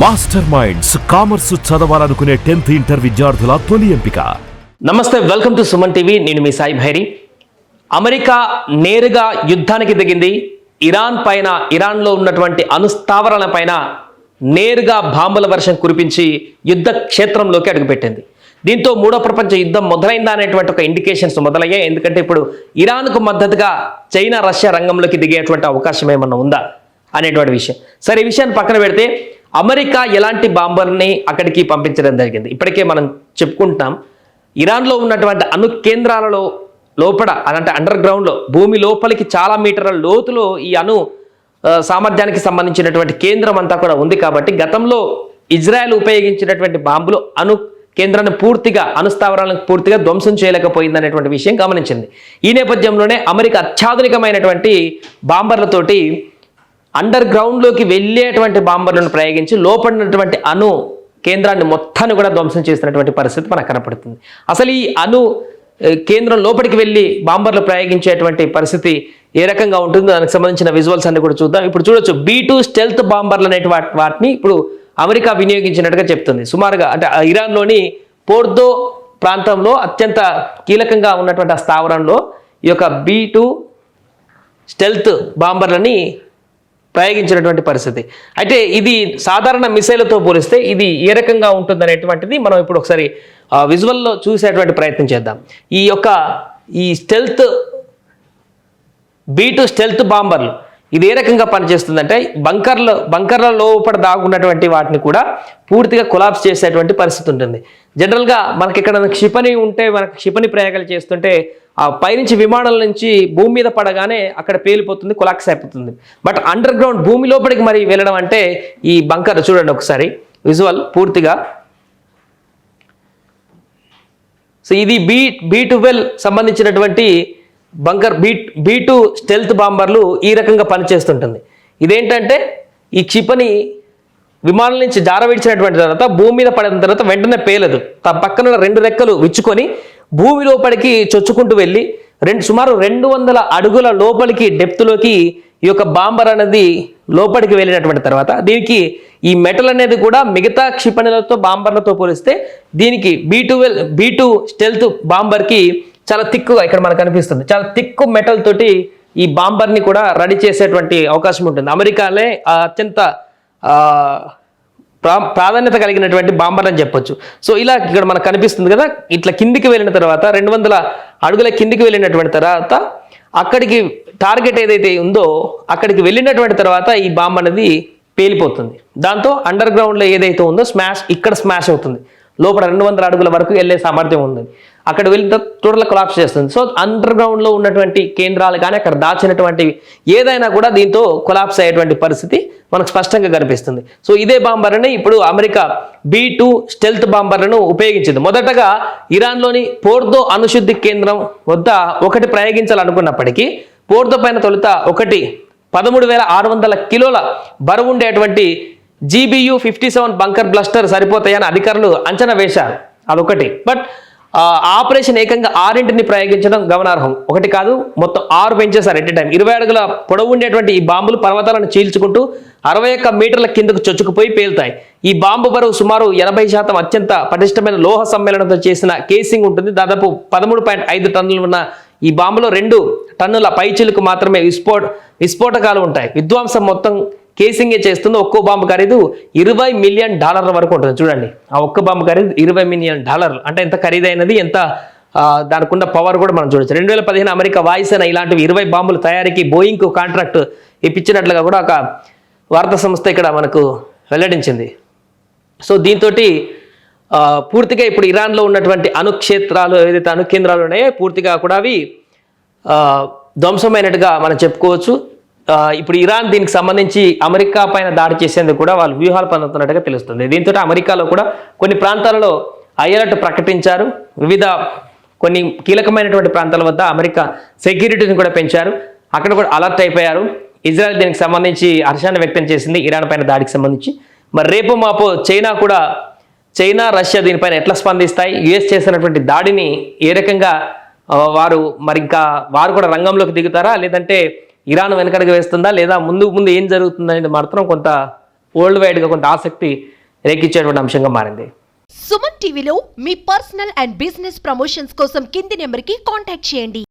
Master minds commerce చదవాలనుకునే tenth inter విద్యార్థుల తొలి ఎంపిక. నమస్తే వెల్కమ్ టు సుమన్ టీవీ. నేను మీ సాయి భైరి. అమెరికా నేరుగా యుద్ధానికి దిగింది. ఇరాన్ పైన ఇరాన్లో ఉన్నటువంటి అనుస్థావరణ పైన నేరుగా బాంబుల వర్షం కురిపించి యుద్ధ క్షేత్రంలోకి అడుగుపెట్టింది. దీంతో మూడో ప్రపంచ యుద్ధం మొదలైందా అనేటువంటి ఒక ఇండికేషన్స్ మొదలయ్యాయి. ఎందుకంటే ఇప్పుడు ఇరాన్కు మద్దతుగా చైనా రష్యా రంగంలోకి దిగేటువంటి అవకాశం ఏమన్నా ఉందా అనేటువంటి విషయం. సరే ఈ విషయాన్ని పక్కన పెడితే అమెరికా ఎలాంటి బాంబర్ని అక్కడికి పంపించడం జరిగింది? ఇప్పటికే మనం చెప్పుకుంటాం ఇరాన్లో ఉన్నటువంటి అణు కేంద్రాలలో లోపల అంటే అండర్ గ్రౌండ్లో భూమి లోపలికి చాలా మీటర్ల లోతులో ఈ అణు సామర్థ్యానికి సంబంధించినటువంటి కేంద్రం అంతా కూడా ఉంది కాబట్టి గతంలో ఇజ్రాయెల్ ఉపయోగించినటువంటి బాంబులు అణు కేంద్రాన్ని పూర్తిగా అనుస్థావరాలను పూర్తిగా ధ్వంసం చేయలేకపోయింది అనేటువంటి విషయం గమనించింది. ఈ నేపథ్యంలోనే అమెరికా అత్యాధునికమైనటువంటి బాంబర్లతోటి అండర్ గ్రౌండ్లోకి వెళ్ళేటువంటి బాంబర్లను ప్రయోగించి లోపడినటువంటి అణు కేంద్రాన్ని మొత్తాన్ని కూడా ధ్వంసం చేసినటువంటి పరిస్థితి మనకు కనపడుతుంది. అసలు ఈ అణు కేంద్రం లోపలికి వెళ్ళి బాంబర్లు ప్రయోగించేటువంటి పరిస్థితి ఏ రకంగా ఉంటుందో దానికి సంబంధించిన విజువల్స్ అన్ని కూడా చూద్దాం. ఇప్పుడు చూడొచ్చు బీ టూ స్టెల్త్ బాంబర్లు అనేటి వాటిని ఇప్పుడు అమెరికా వినియోగించినట్టుగా చెప్తుంది. సుమారుగా అంటే ఇరాన్లోని పోర్దో ప్రాంతంలో అత్యంత కీలకంగా ఉన్నటువంటి ఆ స్థావరంలో ఈ యొక్క బీ టూ స్టెల్త్ బాంబర్లని ప్రయోగించినటువంటి పరిస్థితి. అయితే ఇది సాధారణ మిసైల్తో పోలిస్తే ఇది ఏ రకంగా ఉంటుంది మనం ఇప్పుడు ఒకసారి విజువల్లో చూసేటువంటి ప్రయత్నం చేద్దాం. ఈ యొక్క ఈ స్టెల్త్ బీ టు స్టెల్త్ బాంబర్లు ఇది ఏ రకంగా పనిచేస్తుందంటే బంకర్లు బంకర్ల లోపల దాగున్నటువంటి వాటిని కూడా పూర్తిగా కొలాప్స్ చేసేటువంటి పరిస్థితి ఉంటుంది. జనరల్గా మనకి ఇక్కడ క్షిపణి ఉంటే మనకి క్షిపణి ప్రయోగాలు చేస్తుంటే ఆ పైనుంచి విమానం నుంచి భూమి మీద పడగానే అక్కడ పేలిపోతుంది కొలాక్స్ అయిపోతుంది. బట్ అండర్ గ్రౌండ్ భూమి లోపలికి మరి వెళ్ళడం అంటే ఈ బంకర్ చూడండి ఒకసారి. విజువల్ పూర్తిగా. సో ఇది బీ బీ టువెల్ సంబంధించినటువంటి bunker B B two stealth బాంబర్లు ఈ రకంగా పనిచేస్తుంటుంది. ఇదేంటంటే ఈ క్షిపణి విమానం నుంచి జార విడిచినటువంటి తర్వాత భూమి మీద పడిన తర్వాత వెంటనే పేలదు. తన పక్కన రెండు రెక్కలు విచ్చుకొని భూమి లోపలికి చొచ్చుకుంటూ వెళ్ళి రెండు సుమారు రెండు వందల అడుగుల లోపలికి డెప్త్లోకి ఈ యొక్క బాంబర్ అనేది లోపలికి వెళ్ళినటువంటి తర్వాత దీనికి ఈ మెటల్ అనేది కూడా మిగతా క్షిపణులతో బాంబర్లతో పోలిస్తే దీనికి B two B two stealth బాంబర్కి చాలా తిక్కుగా ఇక్కడ మనకు కనిపిస్తుంది చాలా తిక్కు మెటల్ తోటి ఈ బాంబర్ని కూడా రెడీ చేసేటువంటి అవకాశం ఉంటుంది. అమెరికాలే అత్యంత ప్రాధాన్యత కలిగినటువంటి బాంబర్ అని చెప్పొచ్చు. సో ఇలా ఇక్కడ మనకు కనిపిస్తుంది కదా ఇట్లా కిందికి వెళ్ళిన తర్వాత రెండు వందల అడుగుల కిందికి వెళ్ళినటువంటి తర్వాత అక్కడికి టార్గెట్ ఏదైతే ఉందో అక్కడికి వెళ్ళినటువంటి తర్వాత ఈ బాంబ్ అనేది పేలిపోతుంది. దాంతో అండర్ గ్రౌండ్లో ఏదైతే ఉందో స్మాష్ ఇక్కడ స్మాష్ అవుతుంది. లోపల రెండు వందల అడుగుల వరకు వెళ్ళే సామర్థ్యం ఉంది. అక్కడ వెళ్తే టోటల్ కొలాప్స్ చేస్తుంది. సో అండర్ గ్రౌండ్లో ఉన్నటువంటి కేంద్రాలు కానీ అక్కడ దాచినటువంటివి ఏదైనా కూడా దీంతో కొలాప్స్ అయ్యేటువంటి పరిస్థితి మనకు స్పష్టంగా కనిపిస్తుంది. సో ఇదే బాంబర్ని ఇప్పుడు అమెరికా బీ టూ స్టెల్త్ బాంబర్లను ఉపయోగించింది. మొదటగా ఇరాన్లోని పోర్దో అణుశుద్ధి కేంద్రం వద్ద ఒకటి ప్రయోగించాలనుకున్నప్పటికీ పోర్దో పైన తొలుత ఒకటి పదమూడు వేల ఆరు వందల కిలోల బరువుండేటువంటి GBU fifty seven bunker buster సరిపోతాయని అధికారులు అంచనా వేశారు. అదొకటి. బట్ ఆపరేషన్ ఏకంగా ఆరింటిని ప్రయోగించడం గమనార్హం. ఒకటి కాదు మొత్తం ఆరు పెంచేశారు ఎట్ టైం ఇరవై అడుగుల పొడవు ఉండేటువంటి ఈ బాంబులు పర్వతాలను చీల్చుకుంటూ అరవై ఒక్క మీటర్ల కిందకు చొచ్చుకుపోయి పేలుతాయి. ఈ బాంబు బరువు సుమారు ఎనభై శాతం అత్యంత పటిష్టమైన లోహ సమ్మేళనంతో చేసిన కేసింగ్ ఉంటుంది. దాదాపు పదమూడు పాయింట్ ఐదు టన్నులు ఉన్న ఈ బాంబులో రెండు టన్నుల పైచిలకు మాత్రమే విస్ఫోట విస్ఫోటకాలు ఉంటాయి. విధ్వంసం మొత్తం కేసింగే చేస్తుంది. ఒక్కో బాంబు ఖరీదు ఇరవై మిలియన్ డాలర్ల వరకు ఉంటుంది. చూడండి. ఆ ఒక్క బాంబు ఖరీదు ఇరవై మిలియన్ డాలర్లు. అంటే ఎంత ఖరీదైనది ఎంత దానికున్న దానికి ఉన్న పవర్ కూడా మనం చూడొచ్చు. రెండు వేల పదిహేను అమెరికా వాయుసేన ఇలాంటివి ఇరవై బాంబుల తయారీకి బోయింగ్కు కాంట్రాక్ట్ ఇప్పించినట్లుగా కూడా ఒక వార్తా సంస్థ ఇక్కడ మనకు వెల్లడించింది. సో దీంతో పూర్తిగా ఇప్పుడు ఇరాన్లో ఉన్నటువంటి అణుక్షేత్రాలు ఏదైతే అణు కేంద్రాలు ఉన్నాయో పూర్తిగా కూడా అవి ధ్వంసమైనట్టుగా మనం చెప్పుకోవచ్చు. ఇప్పుడు ఇరాన్ దీనికి సంబంధించి అమెరికా పైన దాడి చేసేందుకు కూడా వాళ్ళు వ్యూహాలు పన్నుతున్నట్టుగా తెలుస్తుంది. దీంతో అమెరికాలో కూడా కొన్ని ప్రాంతాలలో అలర్ట్ ప్రకటించారు. వివిధ కొన్ని కీలకమైనటువంటి ప్రాంతాల వద్ద అమెరికా సెక్యూరిటీని కూడా పెంచారు. అక్కడ కూడా అలర్ట్ అయిపోయారు. ఇజ్రాయెల్ దీనికి సంబంధించి హర్షాన్ని వ్యక్తం చేసింది ఇరాన్ పైన దాడికి సంబంధించి. మరి రేపు మాపు చైనా కూడా చైనా రష్యా దీనిపైన ఎట్లా స్పందిస్తాయి? యుఎస్ చేసినటువంటి దాడిని ఏ రకంగా వారు మరి ఇంకా వారు కూడా రంగంలోకి దిగుతారా? లేదంటే ఇరాన్ వెనకడుగు వేస్తుందా లేదా ముందు ముందు ఏం జరుగుతుందనేది మాత్రం కొంత వరల్డ్ వైడ్గా కొంత ఆసక్తి రేకిచ్చేటువంటి అంశంగా మారింది. సుమన్ టీవీలో మీ పర్సనల్ అండ్ బిజినెస్ ప్రమోషన్స్ కోసం కింది నెంబర్కి కాంటాక్ట్ చేయండి.